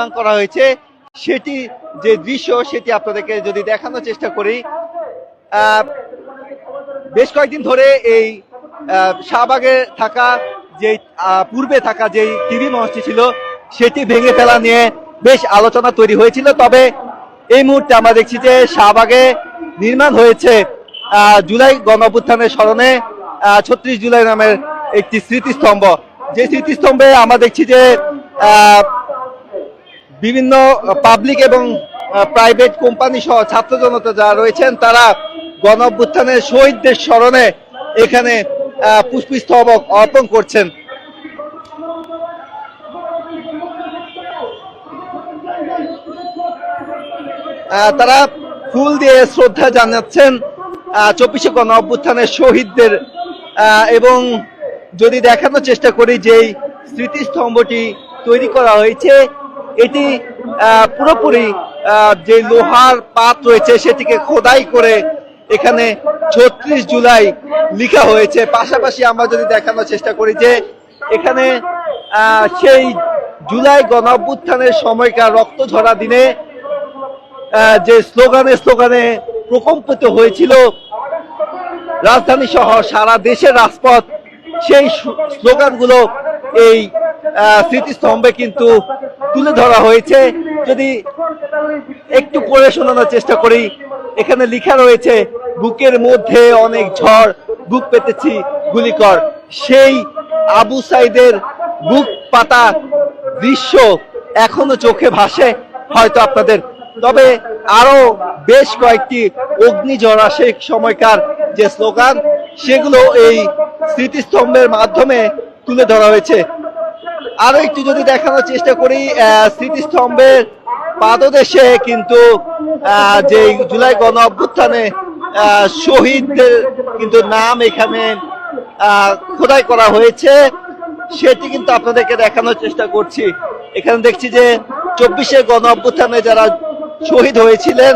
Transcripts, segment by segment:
নির্মাণ করা হয়েছে, সেটি যে দৃশ্য সেটি আপনাদেরকে যদি দেখানোর চেষ্টা করি বেশ কয়েকদিন ধরে এই শাহবাগে থাকা যে পূর্বে থাকা যে টিভি মঞ্চটি ছিল, সেটি ভেঙে ফেলা নিয়ে বেশ আলোচনা তৈরি হয়েছিল। তবে এই মুহূর্তে আমরা দেখছি যে শাহবাগে নির্মাণ হয়েছে জুলাই গণ স্মরণে ছত্রিশ জুলাই নামের একটি স্মৃতিস্তম্ভ। যে স্মৃতিস্তম্ভে আমরা দেখছি যে বিভিন্ন পাবলিক এবং প্রাইভেট কোম্পানি সহ ছাত্র জনতা যারা রয়েছেন, তারা গণ অভ্যুত্থানের শহীদদের স্মরণে এখানে পুষ্পস্তবক অর্পণ করছেন। তারা ফুল দিয়ে শ্রদ্ধা জানাচ্ছেন চব্বিশে গণ অভ্যুত্থানের শহীদদের এবং যদি দেখানোর চেষ্টা করি যে স্মৃতিস্তম্ভটি তৈরি করা হয়েছে এটি পুরোপুরি যে লোহার পাত রয়েছে সেটিকে খোদাই করে এখানে ছত্রিশ জুলাই লিখা হয়েছে। পাশাপাশি আমরা যদি দেখানোর চেষ্টা করি যে এখানে সেই জুলাই গণভ্যুত্থানের সময়কার রক্ত ঝরা দিনে যে স্লোগানে স্লোগানে প্রকম্পিত হয়েছিল রাজধানী সহ সারা দেশের রাজপথ, সেই স্লোগানগুলো এই স্মৃতিস্তম্ভে কিন্তু তুলে ধরা হয়েছে। যদি একটু পড়ে শোনানোর চেষ্টা করি, এখানে লেখা রয়েছে, বুকের মধ্যে অনেক ঝড়, বুক পেতেছি গুলি কর সেই আবু সাইদের বুক পাতা দৃশ্য এখনও চোখে ভাসে হয়তো আপনাদের। তবে আরও বেশ কয়েকটি অগ্নিঝরা সেই সময়কার যে স্লোগান, সেগুলো এই স্মৃতিস্তম্ভের মাধ্যমে তুলে ধরা হয়েছে। আরও একটু যদি দেখানোর চেষ্টা করি স্মৃতিস্তম্ভের পাদদেশে কিন্তু যে জুলাই গণ অভ্যুত্থানে শহীদদের কিন্তু নাম এখানে খোদাই করা হয়েছে। সেটি কিন্তু আপনাদেরকে দেখানোর চেষ্টা করছি। এখানে দেখছি যে চব্বিশে গণ অভ্যুত্থানে যারা শহীদ হয়েছিলেন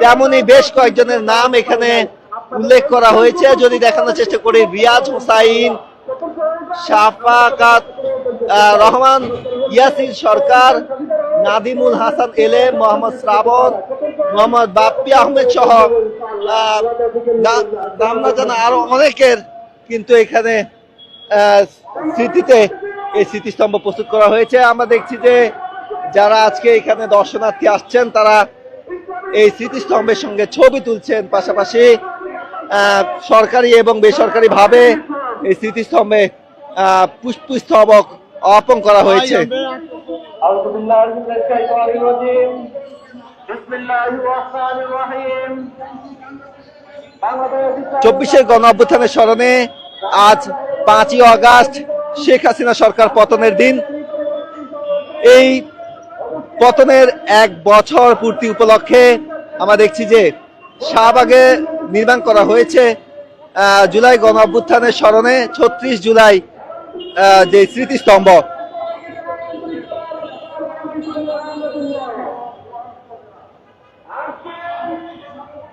তেমনই বেশ কয়েকজনের নাম এখানে উল্লেখ করা হয়েছে। যদি দেখানোর চেষ্টা করি, রিয়াজ হোসাইন, শাফাকাত রহমান ইয়াসির সরকার, নাদিমুল হাসান এলে, মোহাম্মদ শ্রাবণ, মোহাম্মদ বাপ্পি আহমেদ সহ নাম না জানা আরও অনেকের কিন্তু এখানে স্মৃতিতে এই স্মৃতিস্তম্ভ প্রস্তুত করা হয়েছে। আমরা দেখছি যে যারা আজকে এখানে দর্শনার্থী আসছেন, তারা এই স্মৃতিস্তম্ভের সঙ্গে ছবি তুলছেন। পাশাপাশি সরকারি এবং বেসরকারি ভাবে এই স্মৃতিস্তম্ভে পুষ্পস্তবক অর্পণ করা হয়েছে। চব্বিশের গণ অভ্যুত্থানের স্মরণে আজ পাঁচই অগাস্ট শেখ হাসিনা সরকার পতনের দিন। এই পতনের এক বছর পূর্তি উপলক্ষে আমরা দেখছি যে শাহবাগে নির্মাণ করা হয়েছে জুলাই গণ অভ্যুত্থানের স্মরণে ছত্রিশ জুলাই যে স্মৃতিস্তম্ভ।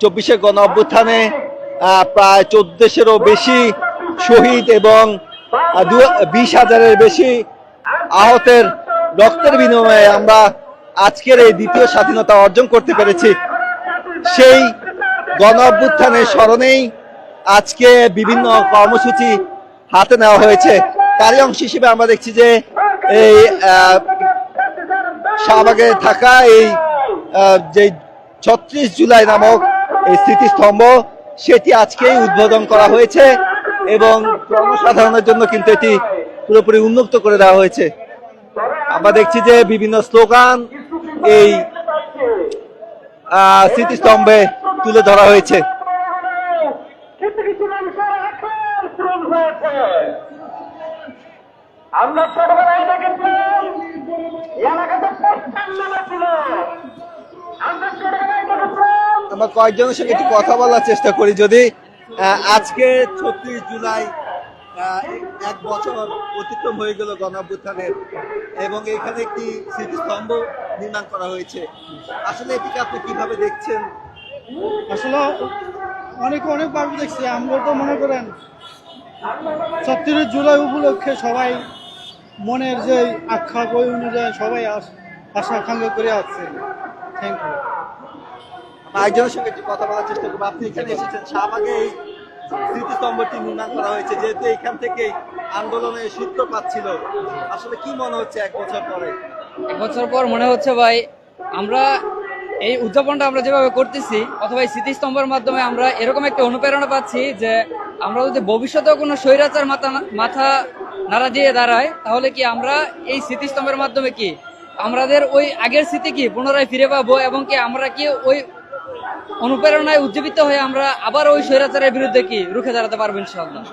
চব্বিশে গণ অভ্যুত্থানে প্রায় চোদ্দশেরও বেশি শহীদ এবং বিশ হাজারের বেশি আহতের রক্তের বিনিময়ে আমরা আজকের এই দ্বিতীয় স্বাধীনতা অর্জন করতে পেরেছি। সেই গণ অভ্যুত্থানের স্মরণেই আজকে বিভিন্ন কর্মসূচি হাতে নেওয়া হয়েছে। তারই অংশ হিসেবে আমরা দেখছি যে এই শাহবাগে থাকা এই যে ছত্রিশ জুলাই নামক এই স্মৃতিস্তম্ভ, সেটি আজকেই উদ্বোধন করা হয়েছে এবং জনসাধারণের জন্য কিন্তু এটি পুরোপুরি উন্মুক্ত করে দেওয়া হয়েছে। আমরা দেখছি যে বিভিন্ন স্লোগান এই স্মৃতিস্তম্ভে তুলে ধরা হয়েছে কিছু কিছু মানুষের আকার পূরণ হয়েছে আমরা ছোটবেলায় দেখেছি। এলাকাতে পোস্টার নামা ছিল আমরা ছোটবেলায় দেখেছিলাম আমরা কয়েকজনের সঙ্গে একটু কথা বলার চেষ্টা করি যদি আজকে ছত্রিশ জুলাই এক বছর অতিক্রম হয়ে গেল গণঅভ্যুত্থানের এবং এখানে একটি স্মৃতিস্তম্ভ নির্মাণ করা হয়েছে। আসলে এটিকে আপনি কীভাবে দেখছেন? আসলে অনেক অনেকভাবে দেখছি আমরা তো মনে করেন ছত্রিশ জুলাই উপলক্ষে সবাই মনের যে আখ্যা বই অনুযায়ী সবাই আস আশা আকাঙ্ক্ষা করে আসছে। থ্যাংক ইউ একজনের সঙ্গে একটু কথা বলার চেষ্টা করব। আপনি এখানে এসেছেন শাহবাগে এই স্মৃতিস্তম্ভটি নির্মাণ করা হয়েছে যেহেতু এখান থেকেই আন্দোলনের সূত্রপাত ছিল। আসলে কি মনে হচ্ছে এক বছর পরে? এক বছর পর মনে হচ্ছে ভাই আমরা এই উদযাপনটা আমরা যেভাবে করতেছি অথবা এই স্মৃতিস্তম্ভের মাধ্যমে আমরা এরকম একটা অনুপ্রেরণা পাচ্ছি যে আমরা যদি ভবিষ্যতেও কোনো স্বৈরাচার মাথা মাথা নাড়া দিয়ে দাঁড়ায় তাহলে কি আমরা এই স্মৃতিস্তম্ভের মাধ্যমে কি? আমাদের ওই আগের স্মৃতি কি পুনরায় ফিরে পাবো এবং কি আমরা কি ওই অনুপ্রেরণায় উজ্জীবিত হয়ে আমরা আবার ওই স্বৈরাচারের বিরুদ্ধে কি রুখে দাঁড়াতে পারব ইনশাল্লাহ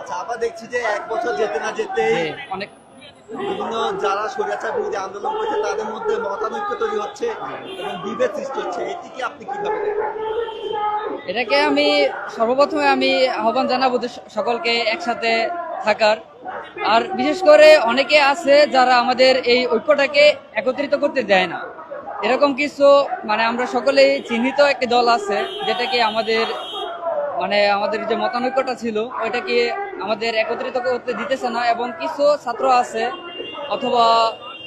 আচ্ছা আবার দেখছি যে এক বছর যেতে না যেতে অনেক বিভিন্ন যারা স্বৈরাচার বিরোধী আন্দোলন করছে তাদের মধ্যে মতানৈক্য তৈরি হচ্ছে এবং বিভেদ সৃষ্টি হচ্ছে। এটিকে আপনি কীভাবে এটাকে আমি সর্বপ্রথমে আমি আহ্বান জানাব যে সকলকে একসাথে থাকার। আর বিশেষ করে অনেকে আছে যারা আমাদের এই ঐক্যটাকে একত্রিত করতে দেয় না। এরকম কিছু মানে আমরা সকলেই চিহ্নিত একটি দল আছে, যেটাকে আমাদের মানে আমাদের যে মতানৈক্যটা ছিল, ওইটাকে আমাদের একত্রিত করতে দিতেছে না। এবং কিছু ছাত্র আছে, অথবা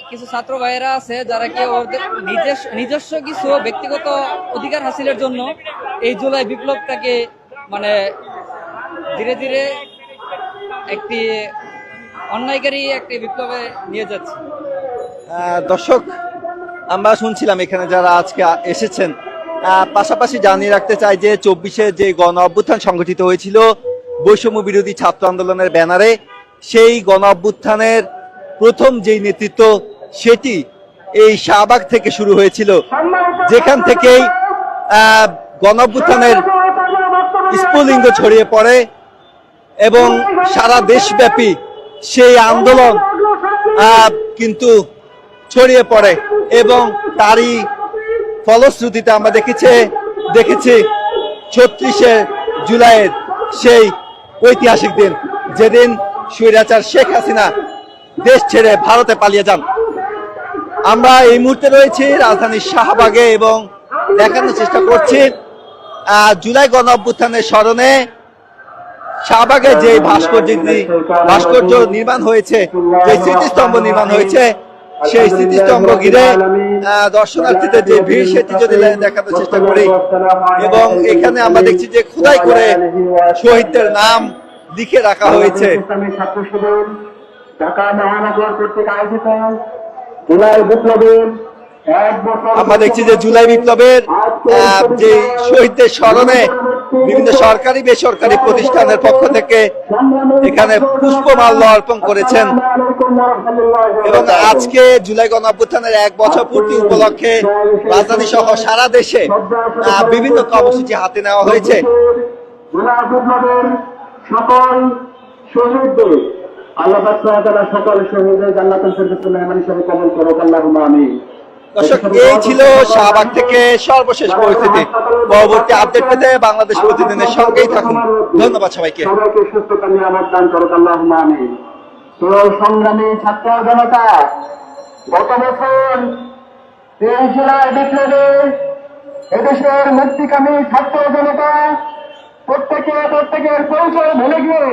কিছু ছাত্র ভাইয়েরা আছে, যারা কি ওদের নিজস্ব নিজস্ব কিছু ব্যক্তিগত অধিকার হাসিলের জন্য এই জুলাই বিপ্লবটাকে মানে ধীরে ধীরে একটি অন্যায়কারী একটি বিপ্লবে নিয়ে যাচ্ছে। দর্শক, আমরা শুনছিলাম এখানে যারা আজকে এসেছেন। পাশাপাশি জানিয়ে রাখতে চাই যে চব্বিশে যে গণ অভ্যুত্থান সংগঠিত হয়েছিল, বৈষম্য বিরোধী ছাত্র আন্দোলনের ব্যানারে, সেই গণ অভ্যুত্থানের প্রথম যেই নেতৃত্ব, সেটি এই শাহবাগ থেকে শুরু হয়েছিল। যেখান থেকেই গণ অভ্যুত্থানের স্ফুলিঙ্গ ছড়িয়ে পড়ে। এবং সারা দেশব্যাপী সেই আন্দোলন কিন্তু ছড়িয়ে পড়ে এবং তারই ফলশ্রুতিতে আমরা দেখেছি দেখেছি ছত্রিশে জুলাইয়ের সেই ঐতিহাসিক দিন যেদিন স্বৈরাচার শেখ হাসিনা দেশ ছেড়ে ভারতে পালিয়ে যান। আমরা এই মুহূর্তে রয়েছি রাজধানীর শাহবাগে এবং দেখানোর চেষ্টা করছি জুলাই গণ অভ্যুত্থানের স্মরণে শাহবাগে যে ভাস্কর্য ভাস্কর্য নির্মাণ হয়েছে, যে স্মৃতিস্তম্ভ নির্মাণ হয়েছে, সেই স্মৃতিস্তম্ভ ঘিরে দর্শনার্থীদের যে ভিড়, সেটি যদি দেখানোর চেষ্টা করি। এবং এখানে আমরা দেখছি যে খোদাই করে শহীদদের নাম লিখে রাখা হয়েছে। আমরা দেখছি যে জুলাই বিপ্লবের যে শহীদদের স্মরণে বিভিন্ন সরকারি, বেসরকারি প্রতিষ্ঠানের পক্ষ থেকে এখানে পুষ্পমাল্য অর্পণ করেছেন। এবং আজকে জুলাই গণ অভ্যুত্থানের এক বছর পূর্তি উপলক্ষে রাজধানী সহ সারা দেশে বিভিন্ন কর্মসূচি হাতে নেওয়া হয়েছে। আল্লাহ সকল শহীদদের জান্নাতুল ফেরদৌসের মেহমান হিসেবে কবুল করুক, আল্লাহুম্মা আমিন। দর্শক, এই ছিল শাহবাগ থেকে সর্বশেষ পরিস্থিতি। পরবর্তী আপডেট পেতে বাংলাদেশ প্রতিদিনের সঙ্গেই থাকুন। ধন্যবাদ সবাইকে। সংগ্রামী ছাত্র জনতা, গত বছর তেইশ জুলাই বিপ্লবে এদেশের মুক্তিকামী ছাত্র জনতা প্রত্যেকে প্রত্যেকের পরিচয় ভুলে গিয়ে